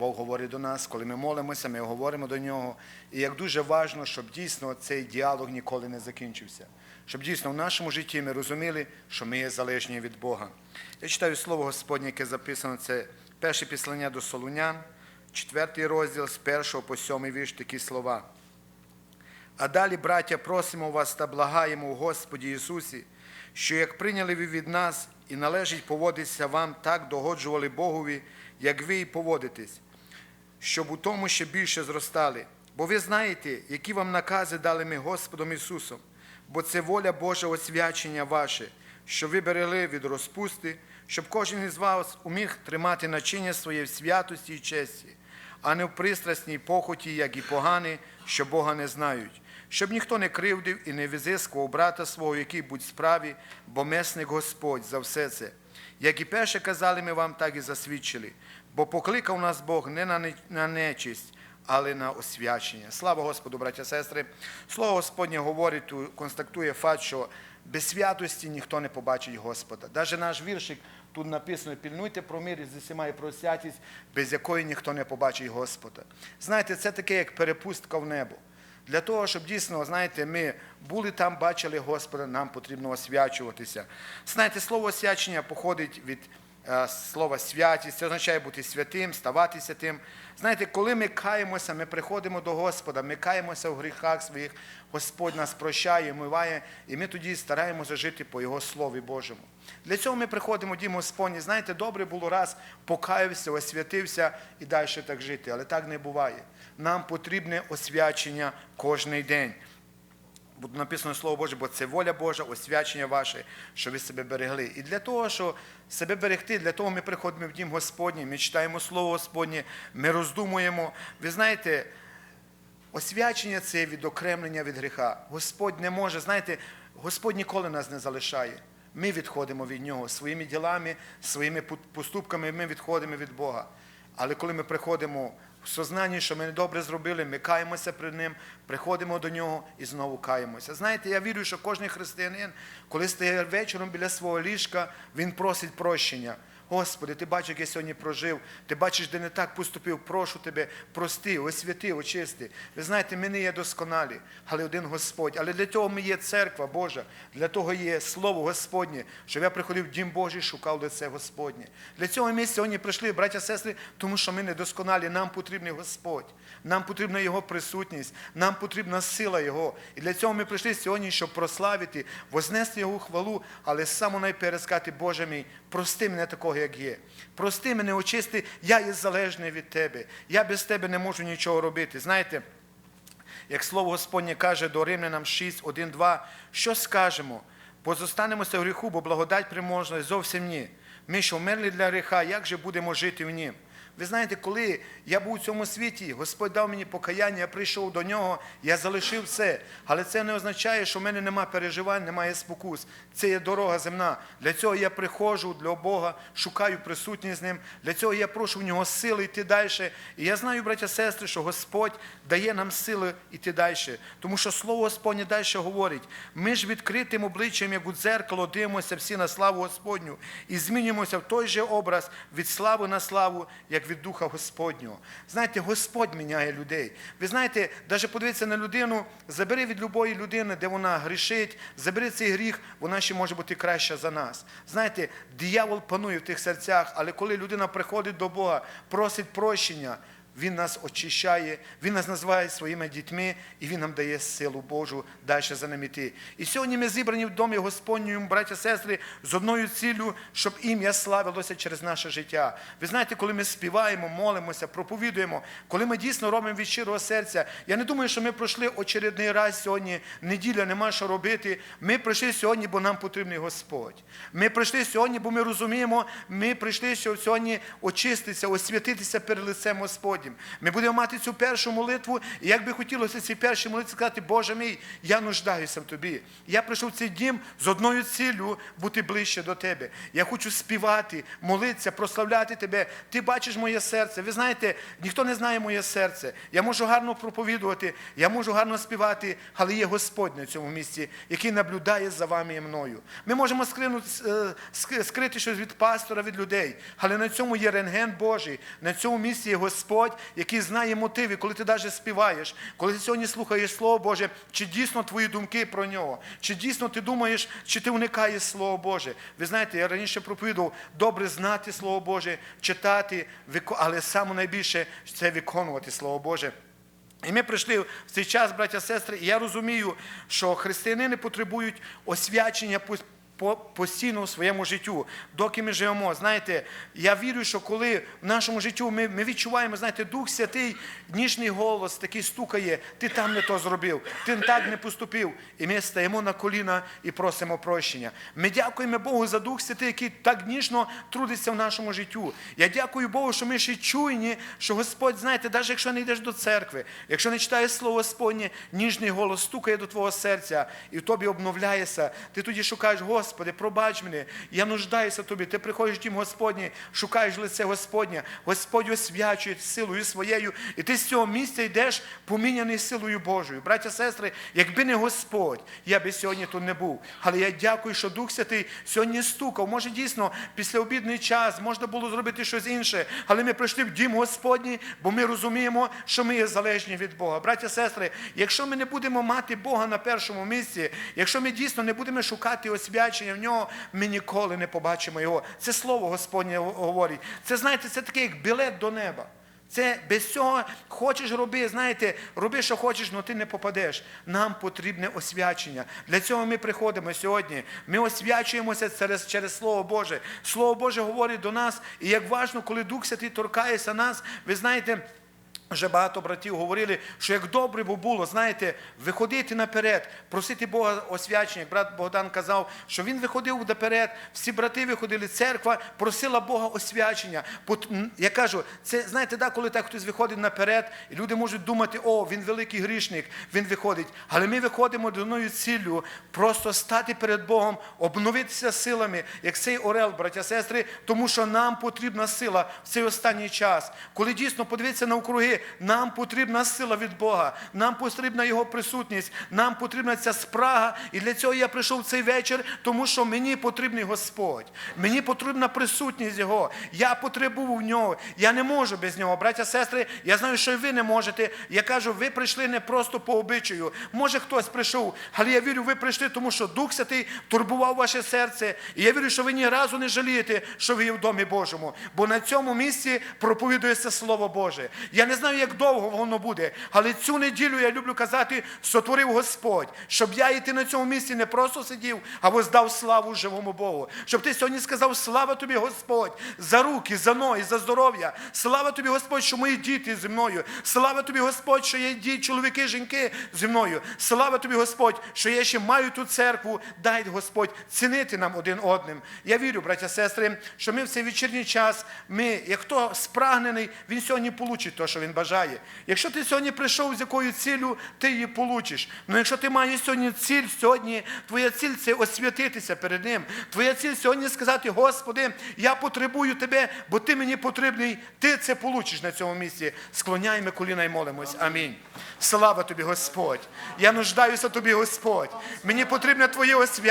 Бог говорить до нас, коли ми молимося, ми говоримо до нього. І як дуже важливо, щоб дійсно цей діалог ніколи не закінчився. Щоб дійсно в нашому житті ми розуміли, що ми є залежні від Бога. Я читаю слово Господнє, яке записано, це перше післання до Солунян, четвертий розділ з першого по сьомий вірш такі слова. А далі, браття, просимо вас та благаємо у Господі Ісусі, що як прийняли ви від нас і належить поводитися вам, так догоджували Богові, як ви і поводитесь, щоб у тому ще більше зростали. Бо ви знаєте, які вам накази дали ми Господом Ісусом, бо це воля Божа освячення ваше, що ви берегли від розпусти, щоб кожен із вас уміг тримати начиння своє в святості і честі, а не в пристрасній похоті, як і погані, що Бога не знають, щоб ніхто не кривдив і не визискував брата свого, який будь справі, бо месник Господь за все це. Як і перше казали ми вам, так і засвідчили, бо покликав нас Бог не на не- нечисть, але на освячення. Слава Господу, браття сестри. Слово Господнє говорить, констатує факт, що без святості ніхто не побачить Господа. Навіть наш віршик тут написано: пільнуйте про мир і з усіма і про святість, без якої ніхто не побачить Господа. Знаєте, це таке, як перепустка в небо. Для того, щоб дійсно, знаєте, ми були там, бачили Господа, нам потрібно освячуватися. Знаєте, слово освячення походить від е, слова святість, це означає бути святим, ставатися тим. Знаєте, коли ми каємося, ми приходимо до Господа, ми каємося в гріхах своїх, Господь нас прощає, миває, і ми тоді стараємося жити по Його Слові Божому. Для цього ми приходимо, Дім Господній. Знаєте, добре було раз покаявся, освятився і далі так жити, але так не буває. Нам потрібне освячення кожний день. Буде написано Слово Боже, бо це воля Божа, освячення ваше, що ви себе берегли. І для того, щоб себе берегти, для того ми приходимо в Дім Господній, ми читаємо Слово Господнє, ми роздумуємо. Ви знаєте, освячення це відокремлення від гріха. Господь не може, знаєте, Господь ніколи нас не залишає. Ми відходимо від Нього своїми ділами, своїми поступками ми відходимо від Бога. Але коли ми приходимо в сознанні, що ми недобре зробили, ми каємося перед Ним, приходимо до Нього і знову каємося. Знаєте, я вірю, що кожен християнин, коли стає вечором біля свого ліжка, він просить прощення. Господи, ти бачиш, як я сьогодні прожив, ти бачиш, де не так поступив, прошу тебе, прости, освяти, очисти. Ви знаєте, ми не є досконалі, але один Господь. Але для того ми є церква Божа, для того є Слово Господнє, щоб я приходив в Дім Божий, шукав лице Господнє. Для цього ми сьогодні прийшли, браття сестри, тому що ми не досконалі, нам потрібний Господь, нам потрібна Його присутність, нам потрібна сила Його. І для цього ми прийшли сьогодні, щоб прославити, вознести Його хвалу, але саме найперед сказати, Боже мій, прости мене такого, як є. Прости мене, очисти, я є залежний від Тебе. Я без Тебе не можу нічого робити. Знаєте, як слово Господнє каже до Римлянам 6, 1, 2, що скажемо? Позостанемося в гріху, бо благодать приможна зовсім ні. Ми, що вмерли для гріха, як же будемо жити в нім? Ви знаєте, коли я був у цьому світі, Господь дав мені покаяння, я прийшов до нього, я залишив все. Але це не означає, що в мене немає переживань, немає спокус. Це є дорога земна. Для цього я приходжу для Бога, шукаю присутність з ним. Для цього я прошу в нього сили йти далі. І я знаю, браття сестри, що Господь дає нам сили йти далі. Тому що Слово Господнє далі говорить: ми ж відкритим обличчям, як у дзеркало, дивимося всі на славу Господню і змінюємося в той же образ від слави на славу, як від Духа Господнього. Знаєте, Господь міняє людей. Ви знаєте, навіть подивіться на людину, забери від любої людини, де вона грішить, забери цей гріх, вона ще може бути краща за нас. Знаєте, диявол панує в тих серцях, але коли людина приходить до Бога, просить прощення. Він нас очищає, Він нас називає своїми дітьми, і Він нам дає силу Божу далі за нами йти. І сьогодні ми зібрані в домі Господньому, браття сестри, з одною ціллю, щоб ім'я славилося через наше життя. Ви знаєте, коли ми співаємо, молимося, проповідуємо, коли ми дійсно робимо від щирого серця, я не думаю, що ми пройшли очередний раз сьогодні, неділя, нема що робити. Ми прийшли сьогодні, бо нам потрібний Господь. Ми прийшли сьогодні, бо ми розуміємо, ми прийшли сьогодні очиститися, освятитися перед лицем Господнім. Ми будемо мати цю першу молитву, і як би хотілося цій першій молитві сказати, Боже мій, я нуждаюся в тобі. Я прийшов в цей дім з одною ціллю бути ближче до тебе. Я хочу співати, молитися, прославляти тебе. Ти бачиш моє серце. Ви знаєте, ніхто не знає моє серце. Я можу гарно проповідувати, я можу гарно співати, але є Господь на цьому місці, який наблюдає за вами і мною. Ми можемо е, скрити щось від пастора, від людей, але на цьому є рентген Божий. На цьому місці є Господь, який знає мотиви, коли ти навіть співаєш, коли ти сьогодні слухаєш Слово Боже, чи дійсно твої думки про нього, чи дійсно ти думаєш, чи ти уникаєш Слово Боже. Ви знаєте, я раніше проповідував, добре знати Слово Боже, читати, але саме найбільше це виконувати Слово Боже. І ми прийшли в цей час, браття сестри, і я розумію, що християнини потребують освячення постійно в своєму життю, доки ми живемо. Знаєте, я вірю, що коли в нашому життю ми, ми відчуваємо, знаєте, Дух Святий, ніжний голос такий стукає, ти там не то зробив, ти так не поступив. І ми стаємо на коліна і просимо прощення. Ми дякуємо Богу за Дух Святий, який так ніжно трудиться в нашому життю. Я дякую Богу, що ми ще чуйні, що Господь, знаєте, навіть якщо не йдеш до церкви, якщо не читаєш Слово Господнє, ніжний голос стукає до твого серця і в тобі обновляється. Ти тоді шукаєш, Господи, пробач мене, я нуждаюся тобі. Ти приходиш в дім Господній, шукаєш лице Господнє, Господь освячує силою своєю, і ти з цього місця йдеш поміняний силою Божою. Браття, сестри, якби не Господь, я би сьогодні тут не був. Але я дякую, що Дух Святий сьогодні стукав. Може, дійсно, після обідний час можна було зробити щось інше, але ми прийшли в дім Господній, бо ми розуміємо, що ми є залежні від Бога. Браття, сестри, якщо ми не будемо мати Бога на першому місці, якщо ми дійсно не будемо шукати освячення в нього, ми ніколи не побачимо його. Це слово Господнє говорить. Це знаєте, це таке як білет до неба. Це без цього хочеш роби, знаєте, роби, що хочеш, але ти не попадеш. Нам потрібне освячення. Для цього ми приходимо сьогодні. Ми освячуємося через, через Слово Боже. Слово Боже говорить до нас, і як важно, коли Дух Святий торкається нас, ви знаєте. Вже багато братів говорили, що як добре би було, знаєте, виходити наперед, просити Бога освячення. Брат Богдан казав, що він виходив наперед, всі брати виходили, церква просила Бога освячення. Я кажу, це знаєте, да, коли так хтось виходить наперед, і люди можуть думати, о, він великий грішник, він виходить. Але ми виходимо до одною ціллю, просто стати перед Богом, обновитися силами, як цей орел, браття, сестри, тому що нам потрібна сила в цей останній час. Коли дійсно подивитися нам потрібна сила від Бога, нам потрібна Його присутність, нам потрібна ця спрага. І для цього я прийшов цей вечір, тому що мені потрібний Господь. Мені потрібна присутність Його. Я потребую нього. Я не можу без нього. Браття, сестри, я знаю, що і ви не можете. Я кажу, ви прийшли не просто по обичаю. Може, хтось прийшов, але я вірю, ви прийшли, тому що Дух Святий турбував ваше серце. І я вірю, що ви ні разу не жалієте, що ви є в домі Божому. Бо на цьому місці проповідується Слово Боже. Я не знаю, як довго воно буде, але цю неділю я люблю казати, сотворив Господь, щоб я і ти на цьому місці не просто сидів, а воздав славу живому Богу. Щоб ти сьогодні сказав, слава тобі, Господь, за руки, за ноги, за здоров'я. Слава тобі, Господь, що мої діти зі мною. Слава тобі, Господь, що є діти, чоловіки, жінки зі мною. Слава тобі, Господь, що я ще маю ту церкву. Дай, Господь, цінити нам один одним. Я вірю, браття, сестри, що ми в цей вечірній час, ми, як хто спрагнений, він сьогодні получить те, що він бажає. Якщо ти сьогодні прийшов з якою ціллю, ти її получиш. Ну якщо ти маєш сьогодні ціль, сьогодні твоя ціль це освятитися перед ним. Твоя ціль сьогодні сказати, Господи, я потребую тебе, бо ти мені потрібний, ти це получиш на цьому місці. Склоняємо коліна і молимось. Амінь. Слава тобі, Господь. Я нуждаюся тобі, Господь. Мені потрібне твоє освячення.